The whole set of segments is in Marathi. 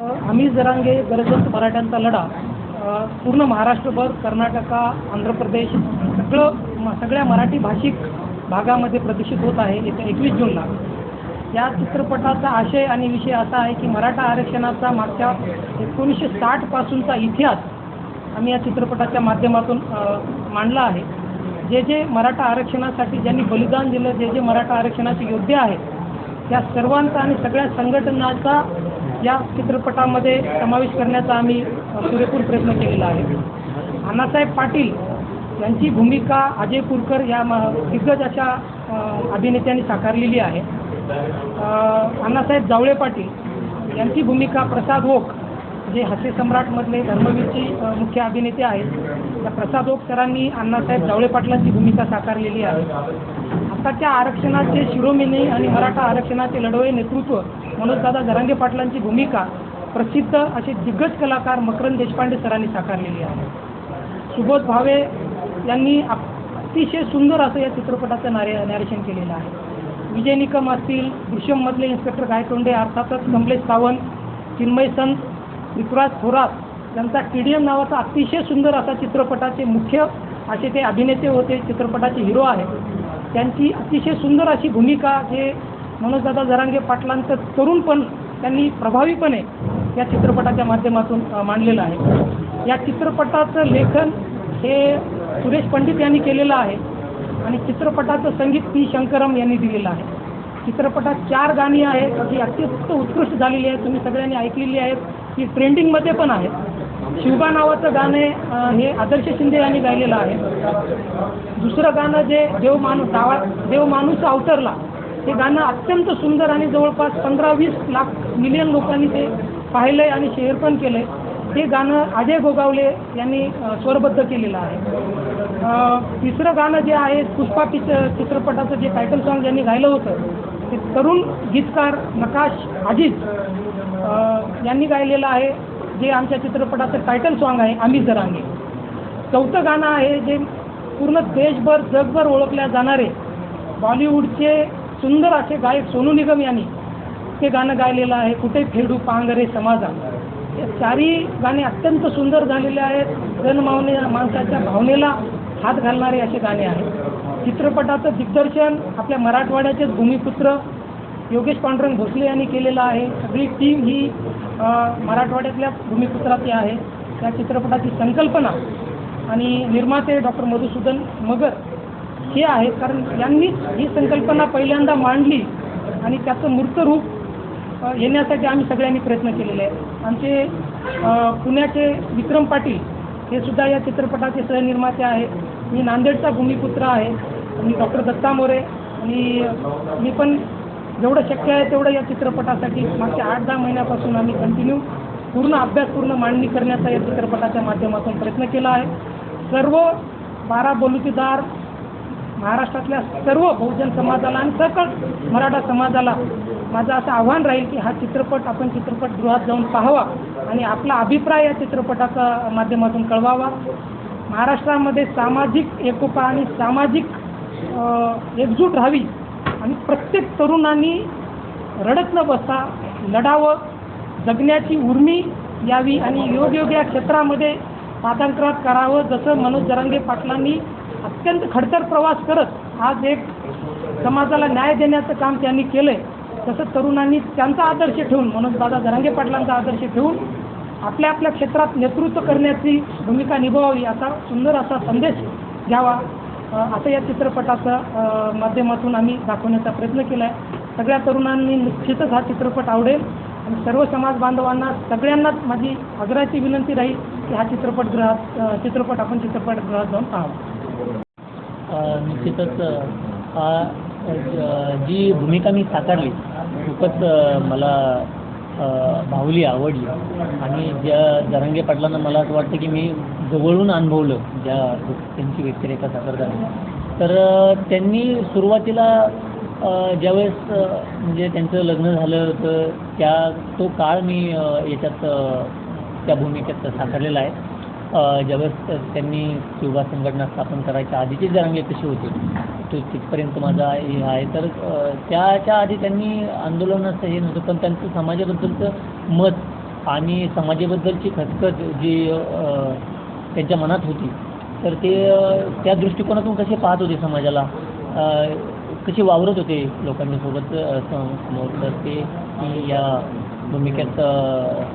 आम्ही जरांगे गरजवंत मराठ्यांचा लढा पूर्ण महाराष्ट्रभर कर्नाटका आंध्र प्रदेश सगळं म- सगळ्या मराठी भाषिक भागामध्ये प्रदर्शित होत आहे येत्या एकवीस जूनला. या चित्रपटाचा आशय आणि विषय असा आहे की मराठा आरक्षणाचा मागच्या एकोणीसशे साठपासूनचा इतिहास आम्ही या चित्रपटाच्या माध्यमातून मांडला आहे. जे जे मराठा आरक्षणासाठी ज्यांनी बलिदान दिलं जे जे मराठा आरक्षणाचे योद्धे आहेत त्या सर्वांचा आणि सगळ्या संघटनाचा या चित्रपटामध्ये समावेश करण्याचा आम्ही पुरेपूर प्रयत्न केलेला आहे. अण्णासाहेब पाटील यांची भूमिका अजय कुरकर या म दिग्गज अशा अभिनेत्यांनी साकारलेली आहे. अण्णासाहेब जावळे पाटील यांची भूमिका प्रसाद ओक जे हास्यसम्राटमधले सम्राटमधले धर्मवीरची मुख्य अभिनेते आहेत त्या प्रसाद ओक सरांनी अण्णासाहेब जावळे पाटलांची भूमिका साकारलेली आहे. मराठाच्या आरक्षणाचे शिरोमिनी आणि मराठा आरक्षणाचे लढवय नेतृत्व मनोजदादा जरांगे पाटलांची भूमिका प्रसिद्ध असे दिग्गज कलाकार मकरंद देशपांडे सरांनी साकारलेली आहे. सुबोध भावे यांनी अतिशय सुंदर असं या चित्रपटाचं नारे नॅरेशन केलेलं आहे. विजय निकम असतील दृश्यममधले इन्स्पेक्टर गायतोंडे अर्थातच कमलेश सावंत चिन्मय संत विक्राज थोरात यांचा टी डी एम नावाचा अतिशय सुंदर असा चित्रपटाचे मुख्य असे ते अभिनेते होते चित्रपटाचे हिरो आहेत त्यांची अतिशय सुंदर अशी भूमिका जे मनोजदादा जरांगे पाटलांचं तरुणपण त्यांनी प्रभावीपणे या चित्रपटाच्या माध्यमातून मांडलेलं आहे. या चित्रपटाचं लेखन हे सुरेश पंडित यांनी केलेलं आहे आणि चित्रपटाचं संगीत पी शंकरम यांनी दिलेलं आहे. चित्रपटात चार गाणी आहेत जी अत्यंत उत्कृष्ट झालेली आहेत. तुम्ही सगळ्यांनी ऐकलेली आहेत. ती ट्रेंडिंगमध्ये पण आहेत. शिवबा नावाचं गाणे हे आदर्श शिंदे यांनी गायलेलं आहे. दुसरं गाणं जे देव माणूस डावा देव माणूस अवतरला हे गाणं अत्यंत सुंदर आणि जवळपास पंधरा वीस लाख मिलियन लोकांनी ते पाहिलं आहे आणि शेअर पण केलं आहे ते गाणं अजय गोगावले यांनी स्वरबद्ध केलेलं आहे. तिसरं गाणं जे आहे पुष्पा पिच चित्रपटाचं जे टायटल सॉन्ग ज्यांनी गायलं होतं ते तरुण गीतकार नकाश अजित यांनी गायलेलं आहे. जे आमच्या चित्रपटाचं टायटल सॉन्ग आहे आम्ही जरांगे. चौथं गाणं आहे जे पूर्ण देशभर जगभर ओळखल्या जाणारे बॉलिवूडचे सुंदर असे गायक सोनू निगम यांनी ते गाणं गायलेलं आहे कुठे फेडू पांगरे समाजा हे चारही गाणे अत्यंत सुंदर झालेले आहेत. जनमावने माणसाच्या भावनेला हात घालणारे असे गाणे आहेत. चित्रपटाचं दिग्दर्शन आपल्या मराठवाड्याचेच भूमिपुत्र योगेश पांडुरंग भोसले यांनी केलेला आहे. सगळी टीम ही मराठवाड्यातल्या भूमिपुत्राची आहे. त्या चित्रपटाची संकल्पना आणि निर्माते डॉक्टर मधुसूदन मगर हे आहेत. कारण यांनीच ही संकल्पना पहिल्यांदा मांडली आणि त्याचं मूर्त रूप येण्यासाठी आम्ही सगळ्यांनी प्रयत्न केलेले आहेत. आमचे पुण्याचे विक्रम पाटील हे सुद्धा या चित्रपटाचे सहनिर्माते आहेत. मी नांदेडचा भूमिपुत्र आहे. आणि डॉक्टर दत्ता मोरे आणि मी पण जेवढं शक्य आहे तेवढं या चित्रपटासाठी मागच्या आठ दहा महिन्यापासून आम्ही कंटिन्यू पूर्ण अभ्यासपूर्ण मांडणी करण्याचा या चित्रपटाच्या माध्यमातून प्रयत्न केला आहे. सर्व बारा बलुतेदार महाराष्ट्रातल्या सर्व बहुजन समाजाला आणि सकळ मराठा समाजाला माझं असं आव्हान राहील की हा चित्रपट आपण चित्रपटगृहात जाऊन पाहावा आणि आपला अभिप्राय या चित्रपटाच्या माध्यमातून कळवावा. महाराष्ट्रामध्ये सामाजिक एकोपा आणि सामाजिक एकजूट राहावी आणि प्रत्येक तरुणांनी रडत न बसता लढावं जगण्याची उर्मी यावी आणि योगयोग्या क्षेत्रामध्ये पादांतरात करावं जसं मनोज जरांगे पाटलांनी अत्यंत खडतर प्रवास करत आज एक समाजाला न्याय देण्याचं काम त्यांनी केलं आहे तसं तरुणांनी त्यांचा आदर्श ठेवून मनोज दादा जरांगे पाटलांचा आदर्श ठेवून आपल्या आपल्या क्षेत्रात नेतृत्व करण्याची भूमिका निभावावी असा सुंदर असा संदेश घ्यावा. असं या चित्रपटाच्या माध्यमातून आम्ही दाखवण्याचा प्रयत्न केला आहे सगळ्या तरुणांनी निश्चितच हा चित्रपट आवडेल. आणि सर्व समाज बांधवांना सगळ्यांनाच माझी आग्रहाची विनंती राहील की हा चित्रपटगृहात चित्रपट आपण चित्रपटगृहात जाऊन पाहावा. निश्चितच हा जी भूमिका मी साकारली खूपच मला भावली आवडली. आणि ज्या जरंगे पाटलांना मला असं वाटतं की मी जवळून अनुभवलं ज्या त्यांची व्यक्तिरेखा साकारताना तर त्यांनी सुरुवातीला ज्यावेळेस म्हणजे त्यांचं लग्न झालं होतं त्या तो काळ मी याच्यात त्या भूमिकेत साकारलेला आहे. ज्यावेळेस त्यांनी युवा संघटना स्थापन करायच्या आधीची जरांगे कशी होते तो तिथपर्यंत माझा हे आहे. तर त्याच्या आधी त्यांनी आंदोलनाचं हे नव्हतं पण त्यांचं समाजाबद्दलचं मत आणि समाजाबद्दलची खचखच जी त्यांच्या मनात होती. तर ते त्या दृष्टिकोनातून कसे पाहत होते समाजाला? कसे वावरत होते लोकांच्यासोबत समोर? तर ते मी या भूमिकेत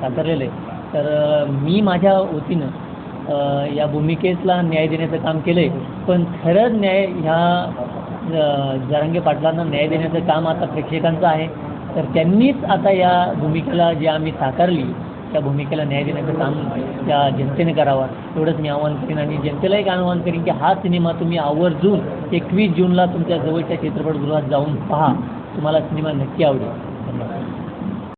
साकारलेलं आहे तर मी माझ्या वतीनं या भूमिकेतला न्याय देण्याचं काम केलं आहे पण खरंच न्याय ह्या अ, जरांगे पाटलांना न्याय देण्याचं काम आता प्रेक्षकांचं आहे. तर त्यांनीच आता या भूमिकेला जी आम्ही साकारली त्या भूमिकेला न्याय देण्याचं काम त्या जनतेने करावा. एवढंच मी आवाहन करीन आणि जनतेला एक आवाहन करीन की हा सिनेमा तुम्ही आवर्जून एकवीस जूनला तुमच्या जवळच्या चित्रपटगृहात जाऊन पहा. तुम्हाला सिनेमा नक्की आवडेल.